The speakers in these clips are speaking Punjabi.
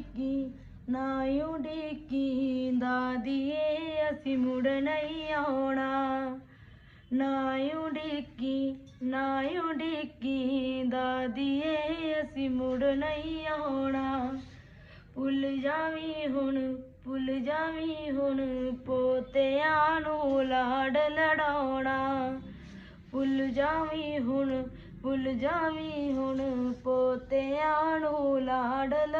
ਉਡੀਕੀ ਨਾ ਉਡੀਕੀ ਦਾਦੀਏ ਅਸੀਂ ਮੁੜ ਨਹੀਂ ਆਉਣਾ। ਨਾ ਉਡੀਕੀ ਨਾ ਉਡੀਕੀ ਦਾਦੀਏ ਅਸੀਂ ਮੁੜ ਨਹੀਂ ਆਉਣਾ। ਭੁੱਲ ਜਾਵੀਂ ਹੁਣ, ਭੁੱਲ ਜਾਵੀਂ ਹੁਣ, ਪੋਤਿਆਂ ਨੂੰ ਲਾਡ ਲੜਾਉਣਾ। ਭੁੱਲ ਜਾਵੀਂ ਹੁਣ, ਭੁੱਲ ਜਾਵੀਂ ਹੁਣ, ਪੋਤਿਆਂ ਨੂੰ ਲਾਡ ਲੜਾਉਣਾ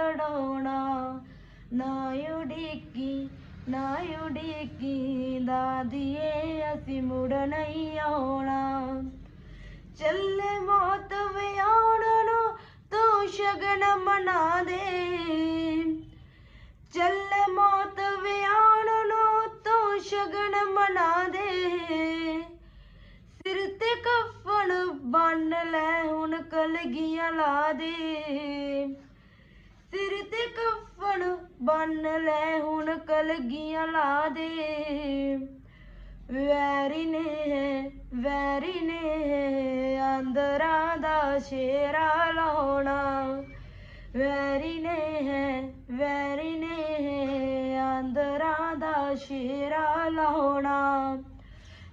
ਨਾ ਉਡੀਕੀ ਨਾ ਉਡੀਕੀ ਦਾਦੀਏ ਅਸੀਂ ਮੁੜ ਨਹੀਂ ਆਉਣਾ ਚੱਲੇ ਮੌਤ ਵਿਆਉਣ ਨੂੰ ਤੂੰ ਸ਼ਗਨ ਮਨਾ ਦੇ ਚੱਲੇ ਮੌਤ ਵਿਆਉਣ ਨੂੰ ਤੂੰ ਸ਼ਗਨ ਮਨਾ ਦੇ ਸਿਰ ਤੇ ਕਫਨ ਬੰਨ ਲੈ ਹੁਣ ਕਲਗੀਆਂ ਲਾ ਦੇ ਸਿਰ ਤੇ ਕਫਨ ਬੰਨ ਲੈ ਹੁਣ ਕਲਗੀਆਂ ਲਾ ਦੇ। ਵੈਰੀ ਨੇ ਵੈਰੀ ਨੇ ਅੰਦਰਾਂ ਦਾ ਸ਼ੇਰਾ ਲਾਉਣਾ। ਵੈਰੀ ਨੇ ਵੈਰੀ ਨੇ ਅੰਦਰਾਂ ਦਾ ਸ਼ੇਰਾ ਲਾਉਣਾ।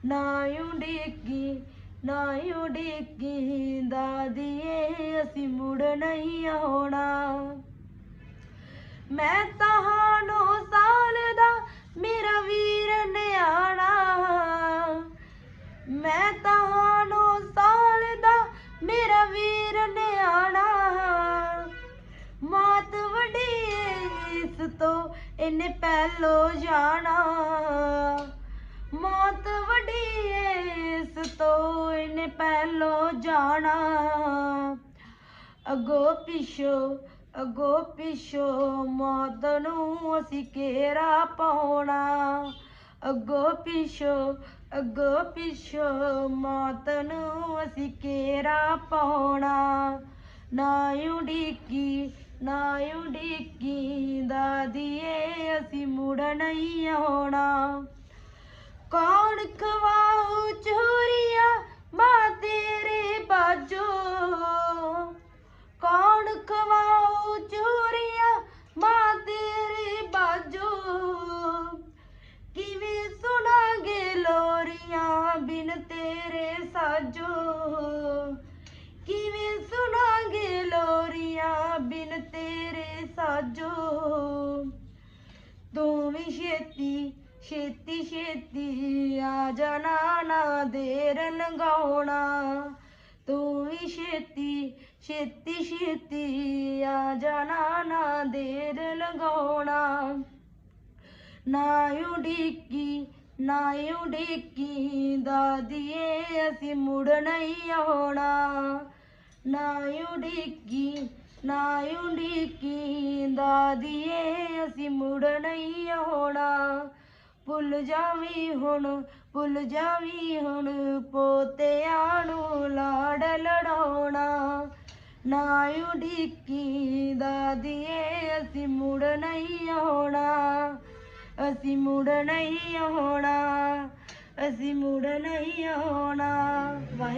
ਨਾ ਉਡੀਕੀ ਨਾ ਉਡੀਕੀ ਦਾਦੀਏ, ਅਸੀਂ ਮੁੜ ਨਹੀਂ ਆਉਣਾ। ਮੈਂ ਤਾਂ ਤਹਾਨੋਂ ਸਾਲ ਦਾ ਮੇਰਾ ਵੀਰ ਨਿਆਣਾ ਮੈਂ ਤਾਂ ਤਹਾਨੋਂ ਸਾਲ ਦਾ ਮੇਰਾ ਵੀਰ ਨਿਆਣਾ ਮਾਤ ਵੱਡੀ ਇਸ ਤੋਂ ਇਹਨੇ ਪਹਿਲੋ ਜਾਣਾ। ਮੌਤ ਵੱਡੀ ਇਸ ਤੋਂ ਇਹਨੇ ਪਹਿਲੋ ਜਾਣਾ। ਅਗੋ ਪਿਛੋ ਅਗੋ ਪਿਛੋ ਮੌਤ ਨੂੰ ਅਸੀਂ ਘੇਰਾ ਪਾਉਣਾ। ਅਗੋ ਪਿਛੋ ਅਗੋ ਪਿਛੋ ਮੌਤ ਨੂੰ ਅਸੀਂ ਘੇਰਾ ਪਾਉਣਾ। ਨਾ ਉਡੀਕੀ ਨਾ ਉਡੀਕੀ ਦਾਦੀਏ ਅਸੀਂ ਮੁੜ ਨਹੀਂ ਆਉਣਾ। ਕੌਣ ਖਵਾਉ ਚੋਰੀਆ ਤੇਰੇ ਸਾਜੋ। ਕਿਵੇਂ ਸੁਣਾਂਗੇ ਲੋਰੀਆਂ ਬਿਨ ਤੇਰੇ ਸਾਜੋ। ਤੂੰ ਵੀ ਛੇਤੀ ਛੇਤੀ ਛੇਤੀ ਆ ਜਾਣਾ ਨਾ ਦੇਰ ਲੰਘਾਉਣਾ ਤੂੰ ਵੀ ਛੇਤੀ ਛੇਤੀ ਛੇਤੀ ਆ ਜਾਣਾ ਨਾ ਦੇਰ ਲੰਘਾਉਣਾ ਨਾ ਉਡੀਕੀ ਨਾ ਉਡੀਕੀ ਦਾਦੀਏ ਅਸੀਂ ਮੁੜ ਨਹੀਂ ਆਉਣਾ। ਨਾ ਉਡੀਕੀ ਨਾ ਉਡੀਕੀ ਦਾਦੀਏ ਅਸੀਂ ਮੁੜ ਨਹੀਂ ਆਉਣਾ। ਭੁੱਲ ਜਾਵੀ ਹੁਣ, ਭੁੱਲ ਜਾਵੀ ਹੁਣ ਪੋਤਿਆਂ ਨੂੰ ਲਾੜ ਲੜਾਉਣਾ। ਨਾ ਉਡੀਕੀ ਦਾਦੀਏ ਅਸੀਂ ਮੁੜ ਨਹੀਂ ਆਉਣਾ। ਅਸੀਂ ਮੁੜ ਨਹੀਂ ਆਉਣਾ ਅਸੀਂ ਮੁੜ ਨਹੀਂ ਆਉਣਾ। ਵਾਹਿ